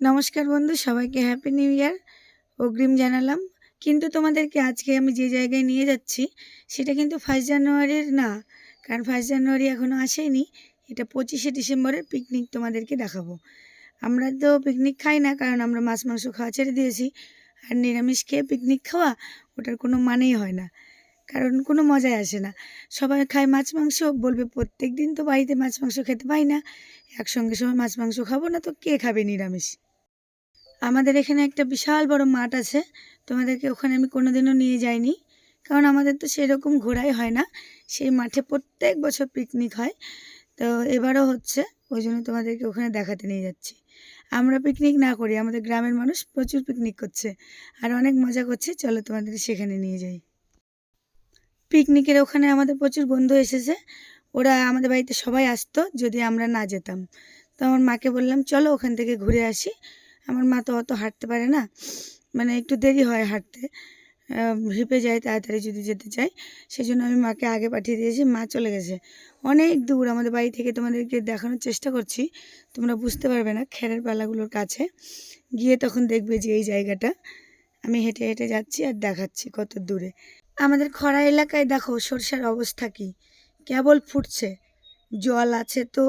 নমস্কার বন্ধু, সবাইকে হ্যাপি নিউ ইয়ার অগ্রিম জানালাম, কিন্তু তোমাদেরকে আজকে আমি যে জায়গায় নিয়ে যাচ্ছি, সেটা কিন্তু ফার্স্ট জানুয়ারির না, কারণ ফার্স্ট জানুয়ারি এখনও আসেনি, এটা পঁচিশে ডিসেম্বরের পিকনিক তোমাদেরকে দেখাবো। আমরা তো পিকনিক খাই না, কারণ আমরা মাছ, মাংস খাওয়া ছেড়ে দিয়েছি, আর নিরামিষ খেয়ে পিকনিক খাওয়া, ওটার কোনো মানেই হয় না, কারণ কোনো মজাই আসে না। সবাই খায় মাছ, মাংস, বলবে প্রত্যেক দিন তো বাড়িতে মাছ, মাংস খেতে পাই না, একসঙ্গে সময় মাছ, মাংস খাব না, তো কে খাবে নিরামিষ? আমাদের এখানে একটা বিশাল বড় মাঠ আছে। তোমাদেরকে ওখানে আমি কোনোদিনও নিয়ে যাইনি। কারণ আমাদের তো সেরকম ঘোরাই হয় না। সেই মাঠে প্রত্যেক বছর পিকনিক হয়। তো এবারও হচ্ছে, ওই জন্য তোমাদেরকে ওখানে দেখাতে নিয়ে যাচ্ছি। আমরা পিকনিক না করি, আমাদের গ্রামের মানুষ প্রচুর পিকনিক করছে। আর অনেক মজা করছে, চলো তোমাদের সেখানে নিয়ে যাই। পিকনিকের ওখানে আমাদের প্রচুর বন্ধু এসেছে। ওরা আমাদের বাড়িতে সবাই আসতো, যদি আমরা না যেতাম। তো আমার মাকে বললাম, চলো ওখান থেকে ঘুরে আসি। আমার মা তো অত হাঁটতে পারে না। মানে একটু দেরি হয় হাঁটতে। হিপে যায় তাড়াতাড়ি যদি যেতে চাই সেই জন্য আমি মাকে আগে পাঠিয়ে দিয়েছি, মা চলে গেছে। অনেক দূর আমাদের বাড়ি থেকে তোমাদেরকে দেখানোর চেষ্টা করছি। তোমরা বুঝতে পারবে না খেরের পালাগুলোর কাছে। গিয়ে তখন দেখবে যে এই জায়গাটা। আমি হেঁটে হেঁটে যাচ্ছি আর দেখাচ্ছি কত দূরে। আমাদের খরা এলাকায় দেখো সরষার অবস্থা কি? কেবল ফুটছে। জল আছে তো।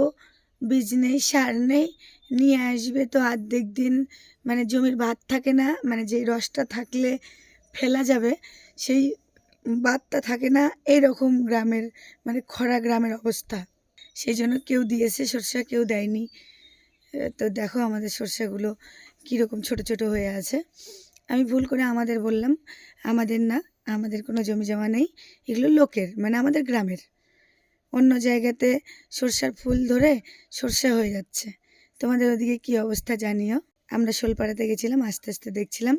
বীজ নেই, সার নেই, নিয়ে আসবে তো অর্ধেক দিন। মানে জমির ভাত থাকে না মানে যেই রসটা থাকলে ফেলা যাবে, সেই বাদটা থাকে না, এইরকম গ্রামের মানে খরা গ্রামের অবস্থা। সেই জন্য কেউ দিয়েছে, সরষা কেউ দেয়নি। তো দেখো আমাদের সরষাগুলো কীরকম ছোট ছোট হয়ে আছে। আমি ভুল করে আমাদের বললাম, আমাদের না, আমাদের কোনো জমি জমা নেই। এগুলো লোকের মানে আমাদের গ্রামের। অন্য জায়গাতে সরষার ফুল ধরে সরষা হয়ে যাচ্ছে। তোমাদের ওদিকে কি অবস্থা জানিও? আমরা শোলপাড়াতে গেছিলাম, আস্তে আস্তে দেখছিলাম,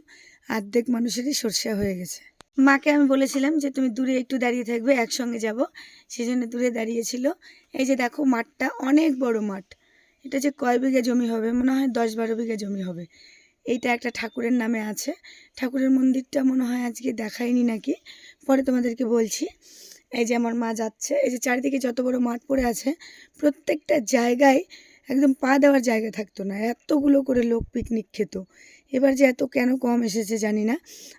অর্ধেক মানুষেরই সরষা হয়ে গেছে। মাকে আমি বলেছিলাম যে, তুমি দূরে একটু দাঁড়িয়ে থাকবে, একসঙ্গে যাব। সেই জন্য দূরে দাঁড়িয়েছিল। এই যে দেখো, মাঠটা অনেক বড় মাঠ। এটা যে কয় বিঘা জমি হবে? মনে হয় দশ বারো বিঘা জমি হবে। এইটা একটা ঠাকুরের নামে আছে। ঠাকুরের মন্দিরটা মনে হয় আজকে দেখায়নি নাকি? পরে তোমাদেরকে বলছি। এই যে আমার মা যাচ্ছে, এই যে চারিদিকে যত বড় মাঠ পড়ে আছে, প্রত্যেকটা জায়গায় একদম পা দেওয়ার জায়গা থাকতো না। এতগুলো করে লোক পিকনিক খেত। এবার যে এত কেন কম এসেছে জানি না।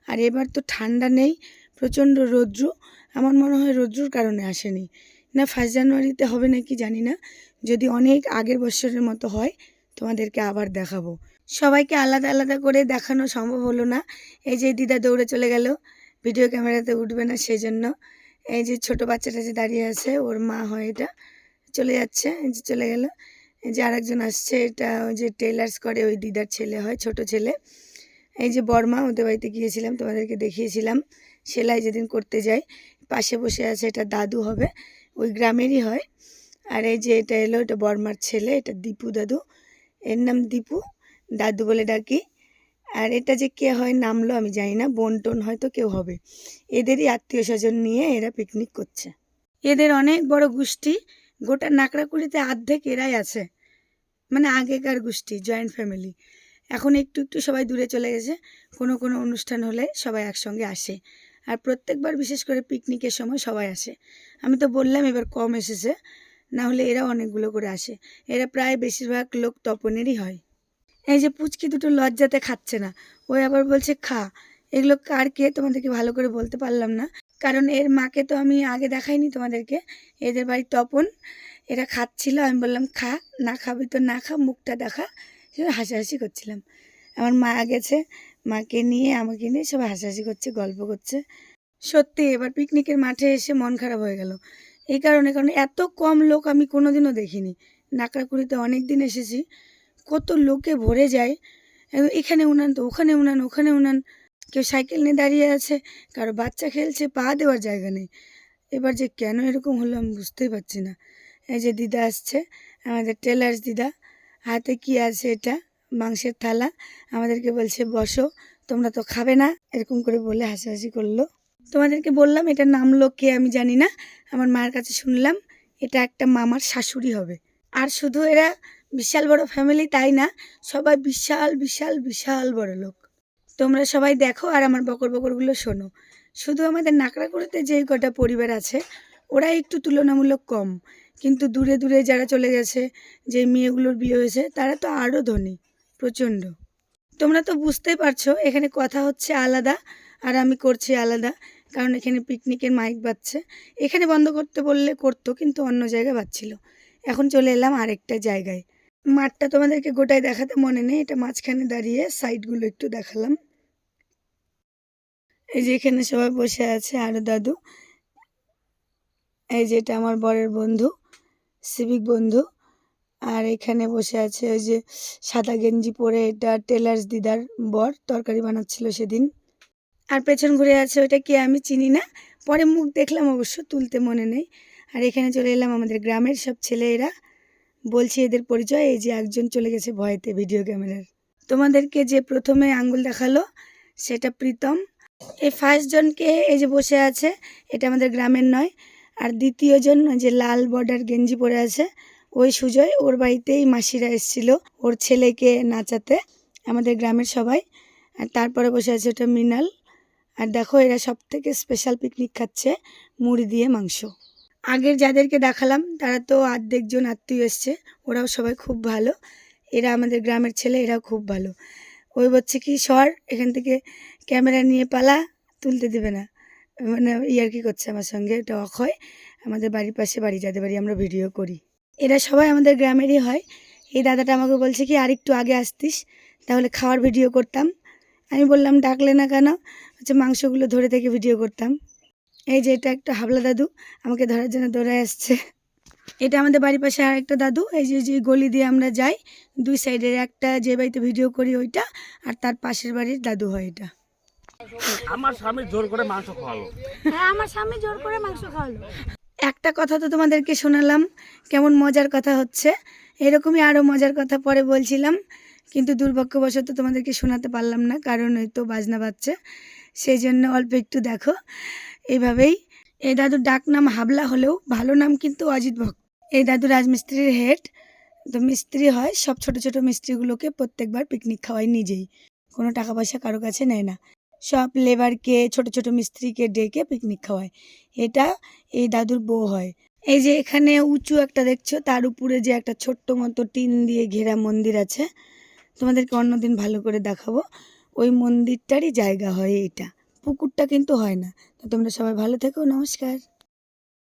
আর এবার তো ঠান্ডা নেই, প্রচণ্ড রৌদ্র। আমার মনে হয় রৌদ্রর কারণে আসেনি। না ফার্স্ট জানুয়ারিতে হবে নাকি জানি না। যদি অনেক আগের বছরের মতো হয়, তোমাদেরকে আবার দেখাবো। সবাইকে আলাদা আলাদা করে দেখানো সম্ভব হলো না। এই যে দিদা দৌড়ে চলে গেল। ভিডিও ক্যামেরাতে উঠবে না সেই জন্য এই যে ছোট বাচ্চাটা যে দাঁড়িয়ে আছে, ওর মা হয় এটা। চলে যাচ্ছে, এই যে চলে গেল। এই যে আরেকজন আসছে, এটা ওই যে টেলার্স করে, ওই দিদার ছেলে হয়, ছোট ছেলে। এই যে বর্মা, ওদের বাড়িতে গিয়েছিলাম, তোমাদেরকে দেখিয়েছিলাম। সেলাই যেদিন করতে যাই, পাশে বসে আছে এটা দাদু হবে, ওই গ্রামেরই হয়। আর এই যে এটা এলো, এটা বর্মার ছেলে, এটা দীপু দাদু। এর নাম দীপু, দাদু বলে ডাকি। আর এটা যে কে হয় নামলো আমি জানি না, বোন টোন হয়তো কেউ হবে। এদেরই আত্মীয় স্বজন নিয়ে এরা পিকনিক করছে। এদের অনেক বড় গোষ্ঠী, গোটা নাকড়াকুড়িতে আর্ধেক এরাই আছে। মানে আগেকার গোষ্ঠী জয়েন্ট ফ্যামিলি এখন একটু একটু সবাই দূরে চলে গেছে, কোনো কোনো অনুষ্ঠান হলে সবাই একসঙ্গে আসে। আর প্রত্যেকবার বিশেষ করে পিকনিকের সময় সবাই আসে। আমি তো বললাম এবার কম এসেছে, না হলে এরা অনেকগুলো করে আসে। এরা প্রায় বেশিরভাগ লোক তপনেরই হয়। এই যে পুচকি দুটো লজ্জাতে খাচ্ছে না। ওই আবার বলছে, খা, এগুলো কার কে? তোমাদেরকে ভালো করে বলতে পারলাম না। কারণ এর মাকে তো আমি আগে দেখাইনি তোমাদেরকে। এদের বাড়ি তপন, এরা খাচ্ছিল। আমি বললাম, খা, না খাবি তো না খা, মুখটা দেখা। সেটা হাসাহাসি করছিলাম। আমার মা গেছে, মাকে নিয়ে, আমাকে নিয়ে সবাই হাসাহাসি করছে, গল্প করছে। সত্যি, এবার পিকনিকের মাঠে এসে মন খারাপ হয়ে গেল। এই কারণে, কারণ এত কম লোক আমি কোনোদিনও দেখিনি। নাকড়াকুড়িতে অনেক দিন এসেছি। কত লোকে ভরে যায়। এখানে উনান তো ওখানে উনান ওখানে উনান। কেউ সাইকেল নিয়ে দাঁড়িয়ে আছে, কারও বাচ্চা খেলছে, পা দেওয়ার জায়গা নেই। এবার যে কেন এরকম হলো আমি বুঝতেই পারছি না। এই যে দিদা আসছে, আমাদের টেলার্স দিদা, হাতে কি আছে এটা? মাংসের থালা, আমাদেরকে বলছে, বসো, তোমরা তো খাবে না। এরকম করে বলে হাসাহাসি করল। তোমাদেরকে বললাম এটা নামলো কে আমি জানি না। আমার মায়ের কাছে শুনলাম, এটা একটা মামার শাশুড়ি হবে। আর শুধু এরা বিশাল বড় ফ্যামিলি তাই না? সবাই বিশাল বিশাল বিশাল বড় লোক। তোমরা সবাই দেখো আর আমার বকর বকরগুলো শোনো। শুধু আমাদের নাকড়াকুড়িতে যেই কটা পরিবার আছে ওরা একটু তুলনামূলক কম। কিন্তু দূরে দূরে যারা চলে গেছে যে মেয়েগুলোর বিয়ে হয়েছে, তারা তো আরও ধনী, প্রচণ্ড। তোমরা তো বুঝতেই পারছ, এখানে কথা হচ্ছে আলাদা আর আমি করছি আলাদা, কারণ এখানে পিকনিকের মাইক বাজছে। এখানে বন্ধ করতে বললে করতো, কিন্তু অন্য জায়গায় বাজছিল। এখন চলে এলাম আরেকটা জায়গায়। মাঠটা তোমাদেরকে গোটায় দেখাতে মনে নেই, এটা মাঝখানে দাঁড়িয়ে সাইডগুলো একটু দেখালাম। এই যে এখানে সবাই বসে আছে আরও দাদু। এই যে এটা আমার বরের বন্ধু, সিভিক বন্ধু। আর এখানে বসে আছে ওই যে সাদা গেঞ্জি পরে এটা টেলার্স দিদার বর, তরকারি বানাচ্ছিল সেদিন। আর পেছন ঘুরে আছে ওইটা কে আমি চিনি না, পরে মুখ দেখলাম অবশ্য তুলতে মনে নেই। আর এখানে চলে এলাম আমাদের গ্রামের সব ছেলেরা। বলছি এদের পরিচয়, এই যে একজন চলে গেছে ভয়েতে ভিডিও ক্যামেরার। তোমাদেরকে যে প্রথমে আঙ্গুল দেখাল, সেটা প্রীতম। এই ফার্স্ট জনকে এই যে বসে আছে, এটা আমাদের গ্রামের নয়। আর দ্বিতীয় জন যে লাল বর্ডার গেঞ্জি পরে আছে, ওই সুজয়, ওর বাড়িতেই মাসিরা এসেছিল, ওর ছেলেকে নাচাতে, আমাদের গ্রামের সবাই। আর তারপরে বসে আছে ওটা মৃণাল। আর দেখো, এরা সব থেকে স্পেশাল পিকনিক খাচ্ছে, মুড়ি দিয়ে মাংস। আগের যাদেরকে দেখালাম, তারা তো অর্ধেকজন আত্মীয় এসছে, ওরাও সবাই খুব ভালো। এরা আমাদের গ্রামের ছেলে, এরাও খুব ভালো। ওই বলছে কি, সর, এখান থেকে ক্যামেরা নিয়ে পালা, তুলতে দেবে না। মানে ইয়ার কি করছে আমার সঙ্গে, এটা অক্ষয়। আমাদের বাড়ির পাশে বাড়ি, যাদের বাড়ি আমরা ভিডিও করি। এরা সবাই আমাদের গ্রামেরই হয়। এই দাদাটা আমাকে বলছে কি আর একটু আগে আসতিস, তাহলে খাওয়ার ভিডিও করতাম। আমি বললাম, ডাকলে না কেন? হচ্ছে মাংসগুলো ধরে থেকে ভিডিও করতাম। এই যে এটা একটা হাবলা দাদু আমাকে ধরার জন্য দৌড়ায় আসছে। এটা আমাদের বাড়ির পাশে আর একটা দাদু এই যে যে গলি দিয়ে আমরা যাই দুই সাইডের একটা যে বাড়িতে ভিডিও করি ওইটা আর তার পাশের বাড়ির দাদু হয় এটা। আমার স্বামী জোর করে মাংস খাওয়ালো। হ্যাঁ আমার স্বামী জোর করে মাংস খাওয়ালো। একটা কথা তো তোমাদেরকে শোনালাম কেমন মজার কথা হচ্ছে। এরকমই আরও মজার কথা পরে বলছিলাম কিন্তু দুর্ভাগ্যবশত তোমাদেরকে শোনাতে পারলাম না কারণ ওই তো বাজনা বাজছে। সেই জন্য অল্প একটু দেখো। এইভাবেই এই দাদুর ডাক নাম হাবলা হলেও ভালো নাম কিন্তু অজিত ভক্ত। এই দাদু রাজমিস্ত্রির হেড। তো মিস্ত্রি হয়, সব ছোট ছোট মিস্ত্রিগুলোকে প্রত্যেকবার পিকনিক খাওয়াই নিজেই। কোনো টাকা পয়সা কারও কাছে নেয় না। সব লেবারকে ছোট ছোট মিস্ত্রিকে ডেকে পিকনিক খাওয়ায়। এটা এই দাদুর বউ হয়। এই যে এখানে উঁচু একটা দেখছ, তার উপরে যে একটা ছোট্ট মতো টিন দিয়ে ঘেরা মন্দির আছে। তোমাদেরকে অন্যদিন ভালো করে দেখাবো। ওই মন্দিরটারই জায়গা হয় এটা পুকুরটা কিন্তু হয় না। তোমরা সবাই ভালো থেকো নমস্কার।